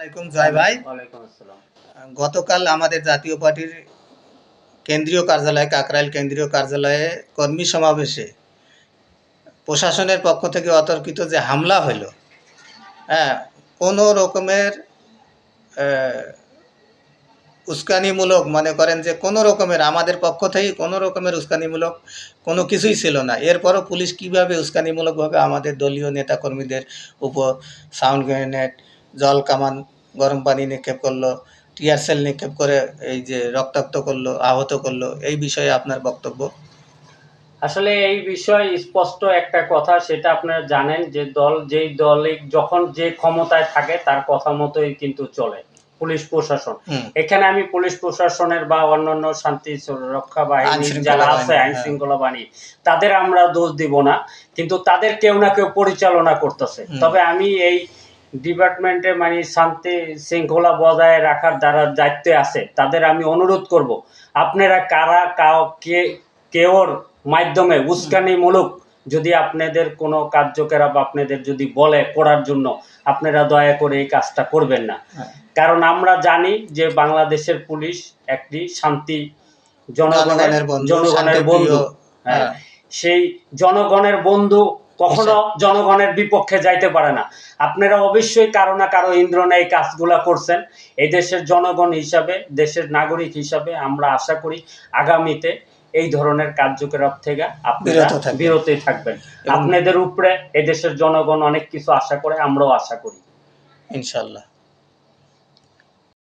আলাইকুম জয় ভাই। গতকাল আমাদের জাতীয় পার্টির কেন্দ্রীয় কার্যালয় কাকরাইল কেন্দ্রীয় কার্যালয়ে কর্মী সমাবেশে প্রশাসনের পক্ষ থেকে অতর্কিত যে হামলা হলো হ্যাঁ কোনো রকমের উস্কানিমূলক মনে করেন যে কোনো রকমের আমাদের পক্ষ থেকে কোনো রকমের উস্কানিমূলক কোনো কিছুই ছিল না। এরপরও পুলিশ কীভাবে উস্কানিমূলকভাবে আমাদের দলীয় নেতাকর্মীদের উপর সাউন্ড গ্রেনেড জল কামান গরম পানি নিক্ষেপ করল টিয়ার সেল নিক্ষেপ করে এই যে রক্তাক্ত করল আহত করল এই বিষয়ে আপনার বক্তব্য? আসলে এই বিষয়ে স্পষ্ট একটা কথা সেটা আপনারা জানেন যে দল যেই দলে যখন যে ক্ষমতায় থাকে তার কথা মতোই কিন্তু চলে পুলিশ প্রশাসন। এখানে আমি পুলিশ প্রশাসনের বা অন্যান্য শান্তি রক্ষা বাহিনী যারা আছে আইন হ্যাঁ। শৃঙ্খলা বাহিনী তাদের আমরা দোষ দিব না। কিন্তু তাদের কেউ না কেউ পরিচালনা করতেছে। তবে আমি এই ডিপার্টমেন্টে মানে শান্তি শৃঙ্খলা বজায় রাখার যারা দায়িত্বে আছে। তাদের আমি অনুরোধ করব আপনারা কারা কাউকে কেওর মাধ্যমে উস্কানিমূলক যদি আপনাদের কোনো কার্যকলাপ আপনাদের যদি বলে করার জন্য আপনারা দয়া করে এই কাজটা করবেন না। হ্যাঁ। কারণ আমরা জানি যে বাংলাদেশের পুলিশ একটি শান্তি জনগণের জনগণের বন্ধু। হ্যাঁ। সেই জনগণের বন্ধু কখনো জনগণের বিপক্ষে যাইতে পারে না। আপনারা অবশ্যই কারও না কারও ইন্দ্রনে এই কাজগুলা করছেন। এই দেশের জনগণ হিসাবে দেশের নাগরিক হিসাবে আমরা আশা করি আগামীতে এই ধরনের কার্যকলাপ থেকে আপনারা বিরতই থাকবেন। আপনাদের উপরে এদেশের দেশের জনগণ অনেক কিছু আশা করে আমরাও আশা করি। ইনশাল্লাহ